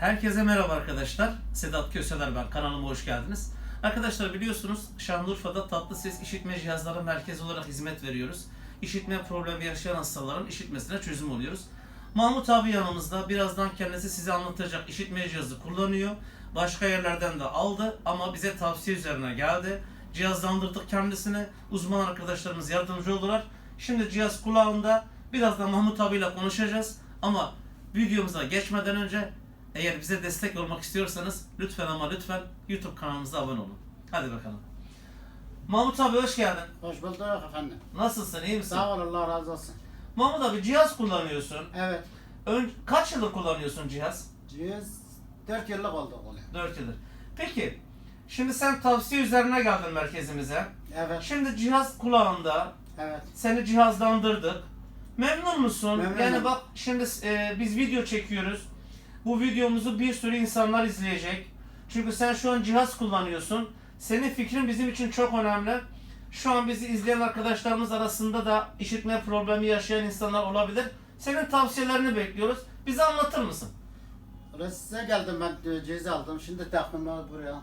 Herkese merhaba arkadaşlar. Sedat Köseler ben. Kanalıma hoş geldiniz. Arkadaşlar biliyorsunuz Şanlıurfa'da tatlı ses işitme cihazları merkezi olarak hizmet veriyoruz. İşitme problemi yaşayan hastaların işitmesine çözüm oluyoruz. Mahmut abi yanımızda. Birazdan kendisi size anlatacak işitme cihazı kullanıyor. Başka yerlerden de aldı ama bize tavsiye üzerine geldi. Cihazlandırdık kendisini. Uzman arkadaşlarımız yardımcı oldular. Şimdi cihaz kulağında. Birazdan Mahmut abiyle konuşacağız. Ama videomuza geçmeden önce eğer bize destek olmak istiyorsanız lütfen ama lütfen YouTube kanalımıza abone olun. Hadi bakalım. Mahmut abi hoş geldin. Hoş bulduk efendim. Nasılsın? iyi misin? Sağ ol Allah razı olsun. Mahmut abi cihaz kullanıyorsun. Evet. Ön, kaç yıldır kullanıyorsun cihaz? Cihaz 4 yıllık oldu oluyor. 4 yıldır. Peki şimdi sen tavsiye üzerine geldin merkezimize. Evet. Şimdi cihaz kulağında. Evet. Seni cihazlandırdık. Memnun musun? Memnunum. Yani bak şimdi e, biz video çekiyoruz. Bu videomuzu bir sürü insanlar izleyecek. Çünkü sen şu an cihaz kullanıyorsun. Senin fikrin bizim için çok önemli. Şu an bizi izleyen arkadaşlarımız arasında da işitme problemi yaşayan insanlar olabilir. Senin tavsiyelerini bekliyoruz. Bize anlatır mısın? Size geldim ben e, cihaz aldım. Şimdi ben buraya.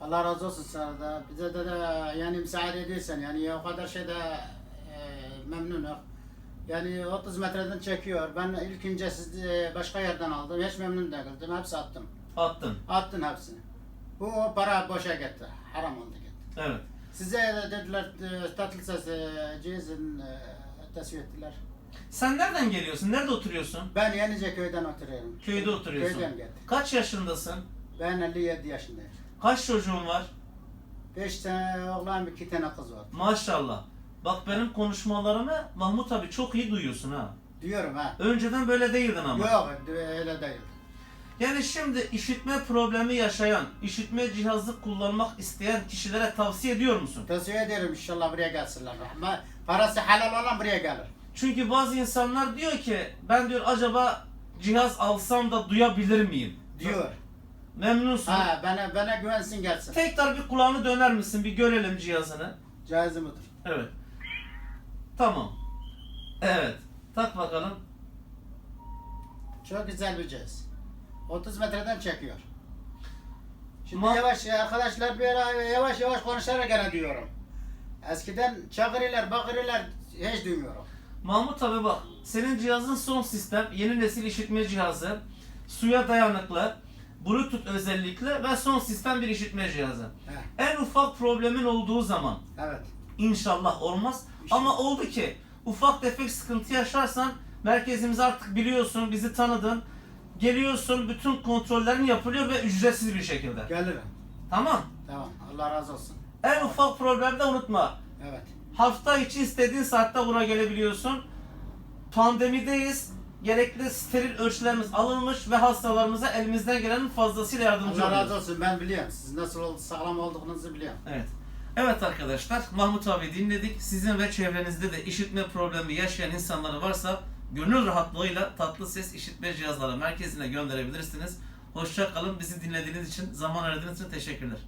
Allah razı olsun sana da. Bize de, de yani müsaade ediyorsan yani o kadar şeyde e, memnunum. Yani 30 metreden çekiyor. Ben ilk önce siz e, başka yerden aldım. Hiç memnun değildim. Hepsi attım. Attın. Attın hepsini. Bu o para boşa gitti. Haram oldu gitti. Evet. Size de dediler e, tatlı ses e, cihazın e, ettiler. Sen nereden geliyorsun? Nerede oturuyorsun? Ben Yenice köyden oturuyorum. Köyde oturuyorsun. Köyden geldim. Kaç yaşındasın? Ben 57 yaşındayım. Kaç çocuğun var? 5 tane oğlan, iki tane kız var. Maşallah. Bak benim konuşmalarımı Mahmut abi çok iyi duyuyorsun ha. Diyorum ha. Önceden böyle değildin ama. Yok öyle değil. Yani şimdi işitme problemi yaşayan, işitme cihazı kullanmak isteyen kişilere tavsiye ediyor musun? Tavsiye ederim inşallah buraya gelsinler. Ama parası halal olan buraya gelir. Çünkü bazı insanlar diyor ki ben diyor acaba cihaz alsam da duyabilir miyim? Diyor. Memnunsun. Ha bana bana güvensin gelsin. Tekrar bir kulağını döner misin? Bir görelim cihazını. Caizi midir? Evet. Tamam. Evet. Tak bakalım. Çok güzel bir cihaz. 30 metreden çekiyor. Şimdi Ma- yavaş arkadaşlar bir ara yavaş yavaş konuşarak gene diyorum. Eskiden çağırırlar, bakırırlar hiç duymuyorum. Mahmut abi bak, senin cihazın son sistem, yeni nesil işitme cihazı, suya dayanıklı, Bluetooth özellikle ve son sistem bir işitme cihazı. He, En ufak problemin olduğu zaman evet. inşallah olmaz. Ama oldu ki ufak tefek sıkıntı yaşarsan merkezimizi artık biliyorsun, bizi tanıdın. Geliyorsun, bütün kontrollerin yapılıyor ve ücretsiz bir şekilde. Gelirim. Tamam. Tamam. Allah razı olsun. En ufak problemde unutma. Evet. Hafta içi istediğin saatte buna gelebiliyorsun. Pandemideyiz. Gerekli steril ölçülerimiz alınmış ve hastalarımıza elimizden gelenin fazlasıyla yardımcı Allah razı oluyoruz. olsun. Ben biliyorum. Siz nasıl ol- sağlam olduğunuzu biliyorum. Evet. Evet arkadaşlar, Mahmut abi dinledik. Sizin ve çevrenizde de işitme problemi yaşayan insanları varsa gönül rahatlığıyla tatlı ses işitme cihazları merkezine gönderebilirsiniz. Hoşça kalın. Bizi dinlediğiniz için, zaman ayırdığınız için teşekkürler.